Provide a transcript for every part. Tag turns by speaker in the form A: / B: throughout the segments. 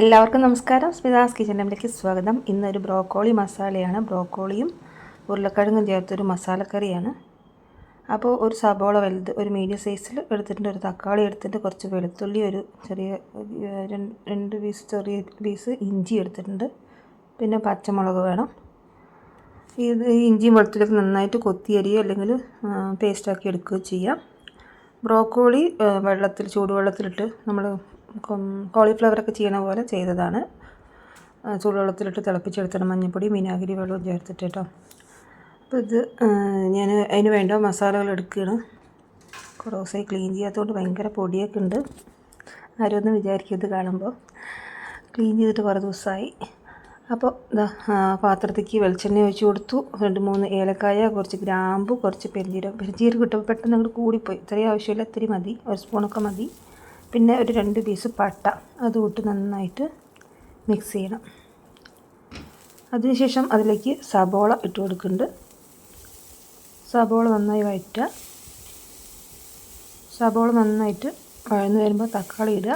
A: എല്ലാവർക്കും നമസ്കാരം. സ്മിതാസ് കിച്ചണിലേക്ക് സ്വാഗതം. ഇന്നൊരു ബ്രോക്കോളി മസാലയാണ്. ബ്രോക്കോളിയും ഉരുളക്കിഴങ്ങും ചേർത്തൊരു മസാലക്കറിയാണ്. അപ്പോൾ ഒരു സബോള വലുത് ഒരു മീഡിയം സൈസിൽ എടുത്തിട്ടുണ്ട്. ഒരു തക്കാളി എടുത്തിട്ട് കുറച്ച് വെളുത്തുള്ളി ഒരു ചെറിയ രണ്ട് പീസ് ചെറിയ പീസ് ഇഞ്ചി എടുത്തിട്ടുണ്ട്. പിന്നെ പച്ചമുളക് വേണം. ഇത് ഇഞ്ചിയും വെളുത്തുള്ളിയൊക്കെ നന്നായിട്ട് കൊത്തിയരിയോ അല്ലെങ്കിൽ പേസ്റ്റാക്കി എടുക്കുകയോ ചെയ്യാം. ബ്രോക്കോളി വെള്ളത്തിൽ ചൂടുവെള്ളത്തിലിട്ട് നമ്മൾ കോളിഫ്ലവറൊക്കെ ചെയ്യണ പോലെ ചെയ്തതാണ്. ചൂടുവെള്ളത്തിലിട്ട് തിളപ്പിച്ചെടുത്തിട്ട് മഞ്ഞൾപ്പൊടി വിനാഗിരി വെള്ളവും ചേർത്തിട്ട് കേട്ടോ. അപ്പോൾ ഇത് ഞാൻ അതിന് വേണ്ട മസാലകൾ എടുക്കുകയാണ്. കുറേ ദിവസമായി ക്ലീൻ ചെയ്യാത്തതുകൊണ്ട് ഭയങ്കര പൊടിയൊക്കെ ഉണ്ട്. ആരും ഒന്നും വിചാരിക്കും ഇത് കാണുമ്പോൾ. ക്ലീൻ ചെയ്തിട്ട് കുറേ ദിവസമായി. അപ്പോൾ ഇതാ പാത്രത്തേക്ക് വെളിച്ചെണ്ണ ഒഴിച്ച് കൊടുത്തു. രണ്ട് മൂന്ന് ഏലക്കായ കുറച്ച് ഗ്രാമ്പു കുറച്ച് പെരിഞ്ചീരകം പെരിഞ്ചീരകം കിട്ടുമ്പോൾ പെട്ടെന്ന് അങ്ങോട്ട് കൂടിപ്പോയി. ഇത്രയും ആവശ്യമില്ല ഇത്തിരി മതി. ഒരു സ്പൂണൊക്കെ മതി. പിന്നെ ഒരു രണ്ട് പീസ് പട്ട അത് ഇട്ട് നന്നായിട്ട് മിക്സ് ചെയ്യണം. അതിനുശേഷം അതിലേക്ക് സബോള ഇട്ട് കൊടുക്കുന്നുണ്ട്. സബോള നന്നായി വഴറ്റുക സബോള നന്നായിട്ട് വഴന്ന് വരുമ്പോൾ തക്കാളി ഇടുക.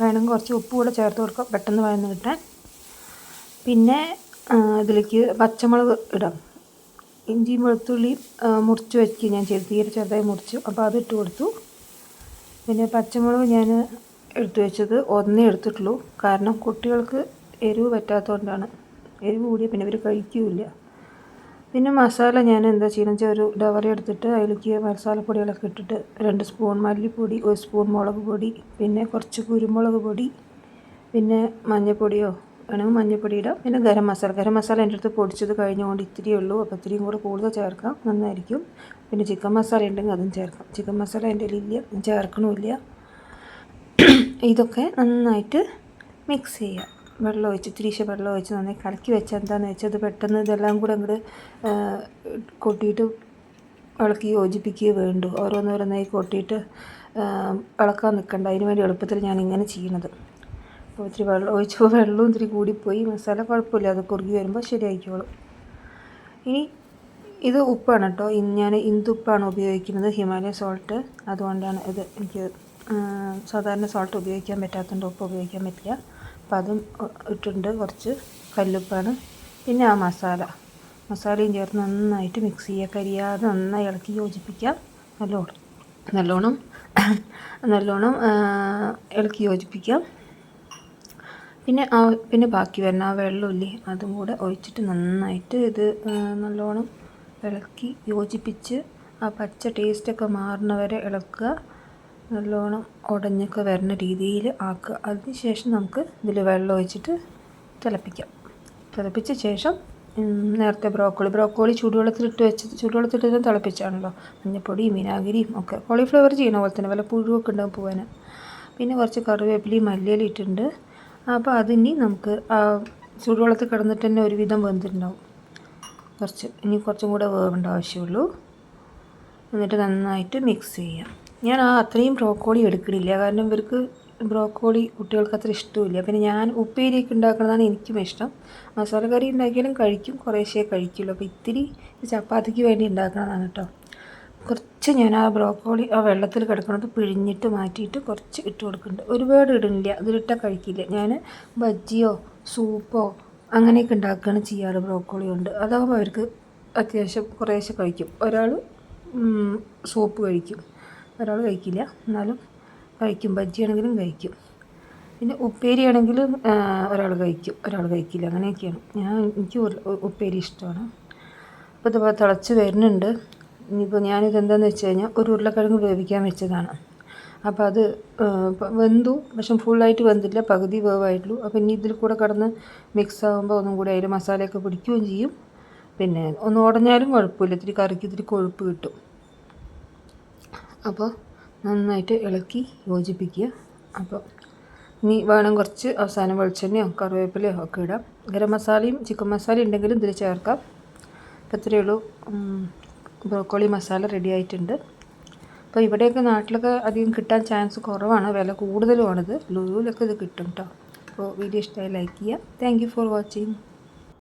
A: വേണമെങ്കിൽ കുറച്ച് ഉപ്പ് കൂടെ ചേർത്ത് കൊടുക്കുക പെട്ടെന്ന് വഴന്ന് കിട്ടാൻ. പിന്നെ ഇതിലേക്ക് പച്ചമുളക് ഇടാം. ഇഞ്ചിയും വെളുത്തുള്ളിയും മുറിച്ച് വെച്ച് ഞാൻ ചെറു തീരെ ചെറുതായി മുറിച്ചു. അപ്പോൾ അത് ഇട്ട് കൊടുത്തു. പിന്നെ പച്ചമുളക് ഞാൻ എടുത്തു വെച്ചത് ഒന്നേ എടുത്തിട്ടുള്ളൂ. കാരണം കുട്ടികൾക്ക് എരിവ് പറ്റാത്തതുകൊണ്ടാണ്. എരിവ് കൂടിയ പിന്നെ ഇവർ കഴിക്കില്ല. പിന്നെ മസാല ഞാൻ എന്താ ചെയ്യുന്നത് ഒരു ഡവറി എടുത്തിട്ട് അതിലേക്ക് മസാലപ്പൊടികളൊക്കെ ഇട്ടിട്ട് രണ്ട് സ്പൂൺ മല്ലിപ്പൊടി ഒരു സ്പൂൺ മുളക് പൊടി പിന്നെ കുറച്ച് കുരുമുളക് പൊടി പിന്നെ മഞ്ഞൾപ്പൊടിയോ വേണമെങ്കിൽ മഞ്ഞൾപ്പൊടി ഇടാം പിന്നെ ഗരം മസാല. ഗരം മസാല എന്റെ അടുത്ത് പൊടിച്ചത് കഴിഞ്ഞുകൊണ്ട് ഇത്തിരി ഉള്ളൂ അപ്പോൾ ഇത്തിരിയും കൂടെ കൂടുതൽ ചേർക്കാം. നന്നായിരിക്കും. പിന്നെ ചിക്കൻ മസാല ഉണ്ടെങ്കിൽ അതും ചേർക്കാം. ചിക്കൻ മസാല എന്റെ ഇല്ല. ചേർക്കണമില്ല. ഇതൊക്കെ നന്നായിട്ട് മിക്സ് ചെയ്യാം വെള്ളം ഒഴിച്ച് ഇത്തിരീശ വെള്ളം ഒഴിച്ച് നന്നായി കലക്കി വെച്ചാൽ എന്താണെന്ന് വെച്ചാൽ അത് പെട്ടെന്ന് ഇതെല്ലാം കൂടെ അങ്ങോട്ട് കൊട്ടിയിട്ട് ഇളക്കി യോജിപ്പിക്കുകയേ വേണ്ടു. ഓരോന്നോരോന്നായി കൊട്ടിയിട്ട് ഇളക്കാൻ നിൽക്കണ്ട. അതിന് വേണ്ടി എളുപ്പത്തിൽ ഞാൻ ഇങ്ങനെ ചെയ്യണത്. അപ്പോൾ ഇത്തിരി വെള്ളം ഒഴിച്ചപ്പോൾ വെള്ളവും ഇത്തിരി കൂടിപ്പോയി. മസാല കുഴപ്പമില്ല അത് കുറുകി വരുമ്പോൾ ശരിയായിക്കോളും. ഇനി ഇത് ഉപ്പാണ് കേട്ടോ. ഇന്ന് ഞാൻ ഇന്ദുപ്പാണ് ഉപയോഗിക്കുന്നത് ഹിമാലയ സോൾട്ട് അതുകൊണ്ടാണ് ഇത് എനിക്ക് സാധാരണ സോൾട്ട് ഉപയോഗിക്കാൻ പറ്റാത്തതുകൊണ്ട് ഉപ്പ് ഉപയോഗിക്കാൻ പറ്റില്ല. അപ്പോൾ അതും ഇട്ടിട്ടുണ്ട് കുറച്ച് കല്ലുപ്പാണ്. പിന്നെ ആ മസാല. മസാലയും ചേർന്ന് നന്നായിട്ട് മിക്സ് ചെയ്യുക കരിയാതെ നന്നായി ഇളക്കി യോജിപ്പിക്കാം നല്ലോണം നല്ലോണം നല്ലോണം ഇളക്കി യോജിപ്പിക്കാം പിന്നെ ആ പിന്നെ ബാക്കി വരുന്ന ആ വെള്ളമില്ലേ അതും കൂടെ ഒഴിച്ചിട്ട് നന്നായിട്ട് ഇത് നല്ലോണം ഇളക്കി യോജിപ്പിച്ച് ആ പച്ച ടേസ്റ്റൊക്കെ മാറുന്നവരെ ഇളക്കുക നല്ലോണം ഉടഞ്ഞൊക്കെ വരുന്ന രീതിയിൽ ആക്കുക. അതിനുശേഷം നമുക്ക് ഇതിൽ വെള്ളം ഒഴിച്ചിട്ട് തിളപ്പിക്കാം. തിളപ്പിച്ച ശേഷം നേരത്തെ ബ്രോക്കോളി ബ്രോക്കോളി ചൂടുവെള്ളത്തിലിട്ട് വെച്ച് ചൂടുവെള്ളത്തിലിട്ട് തിളപ്പിച്ചാണല്ലോ. മഞ്ഞപ്പൊടിയും വിനാഗിരിയും ഒക്കെ. കോളിഫ്ലവർ ചെയ്യണ പോലെ തന്നെ വല്ല പുഴുവൊക്കെ ഉണ്ടാകും പോകാൻ പിന്നെ കുറച്ച് കറിവേപ്പിലയും മല്ലിയില ഇട്ടിട്ടുണ്ട്. അപ്പോൾ അതിനി നമുക്ക് ചൂടുവെള്ളത്തിൽ കിടന്നിട്ട് തന്നെ ഒരുവിധം വെന്തിട്ടുണ്ടാവും. കുറച്ച് ഇനി കുറച്ചും കൂടെ വേവേണ്ട ആവശ്യമുള്ളൂ. എന്നിട്ട് നന്നായിട്ട് മിക്സ് ചെയ്യാം. ഞാൻ ആ അത്രയും ബ്രോക്കോളി എടുക്കണില്ല. കാരണം ഇവർക്ക് ബ്രോക്കോളി കുട്ടികൾക്ക് അത്ര ഇഷ്ടമില്ല പിന്നെ ഞാൻ ഉപ്പേരിയൊക്കെ ഉണ്ടാക്കുന്നതാണ് എനിക്കും ഇഷ്ടം. മസാല കറി ഉണ്ടാക്കിയാലും കഴിക്കും കുറേശ്ശേ കഴിക്കുള്ളൂ. അപ്പോൾ ഇത്തിരി ചപ്പാത്തിക്ക് വേണ്ടി ഉണ്ടാക്കുന്നതാണ് കേട്ടോ. കുറച്ച് ഞാൻ ആ ബ്രോക്കോളി ആ വെള്ളത്തിൽ കിടക്കുന്നത് പിഴിഞ്ഞിട്ട് മാറ്റിയിട്ട് കുറച്ച് ഇട്ട് കൊടുക്കുന്നുണ്ട്. ഒരുപാട് ഇടുന്നില്ല. അതിലിട്ടാൽ കഴിക്കില്ല. ഞാൻ ബജ്ജിയോ സൂപ്പോ അങ്ങനെയൊക്കെ ഉണ്ടാക്കുകയാണ് ചെയ്യാറ് ബ്രോക്കോളി കൊണ്ട്. അതാകുമ്പോൾ അവർക്ക് അത്യാവശ്യം കുറേശ്ശെ കഴിക്കും. ഒരാൾ സൂപ്പ് കഴിക്കും. ഒരാൾ കഴിക്കില്ല. എന്നാലും കഴിക്കും. ബജ്ജിയാണെങ്കിലും കഴിക്കും. പിന്നെ ഉപ്പേരി ആണെങ്കിലും ഒരാൾ കഴിക്കും. ഒരാൾ കഴിക്കില്ല. അങ്ങനെയൊക്കെയാണ്. ഞാൻ എനിക്ക് ഉപ്പേരി ഇഷ്ടമാണ്. അപ്പോൾ ഇതുപോലെ തിളച്ച് വരുന്നുണ്ട്. ഇനിയിപ്പോൾ ഞാനിത് എന്താണെന്ന് വെച്ച് കഴിഞ്ഞാൽ ഒരു ഉരുളക്കിഴങ്ങ് വേവിക്കാൻ വെച്ചതാണ്. അപ്പോൾ അത് വെന്തു. പക്ഷെ ഫുള്ളായിട്ട് വെന്തില്ല. പകുതി വേവായിട്ടുള്ളൂ. അപ്പോൾ ഇനി ഇതിൽ കൂടെ കടന്ന് മിക്സ് ആകുമ്പോൾ ഒന്നും കൂടി അതിൽ മസാലയൊക്കെ പിടിക്കുകയും ചെയ്യും. പിന്നെ ഒന്ന് ഉടഞ്ഞാലും കുഴപ്പമില്ല. ഇത്തിരി കറിക്ക് ഇത്തിരി കൊഴുപ്പ് കിട്ടും. അപ്പോൾ നന്നായിട്ട് ഇളക്കി യോജിപ്പിക്കുക. അപ്പോൾ ഇനി വേണം കുറച്ച് അവസാനം വെളിച്ചെണ്ണയോ കറിവേപ്പിലയോ ഒക്കെ ഇടാം. ഗരം മസാലയും ചിക്കൻ മസാലയും ഉണ്ടെങ്കിലും ഇതിൽ ചേർക്കാം. ഇത്രയേ ഉള്ളൂ. ബ്രോക്കോളി മസാല റെഡി ആയിട്ടുണ്ട്. അപ്പോൾ ഇവിടെയൊക്കെ നാട്ടിലൊക്കെ അധികം കിട്ടാൻ ചാൻസ് കുറവാണ്. വില കൂടുതലുമാണിത്. ലുലുവിലൊക്കെ ഇത് കിട്ടും കേട്ടോ അപ്പോൾ വീഡിയോ ഇഷ്ടമായി ലൈക്ക് ചെയ്യാം താങ്ക് ഫോർ വാച്ചിങ്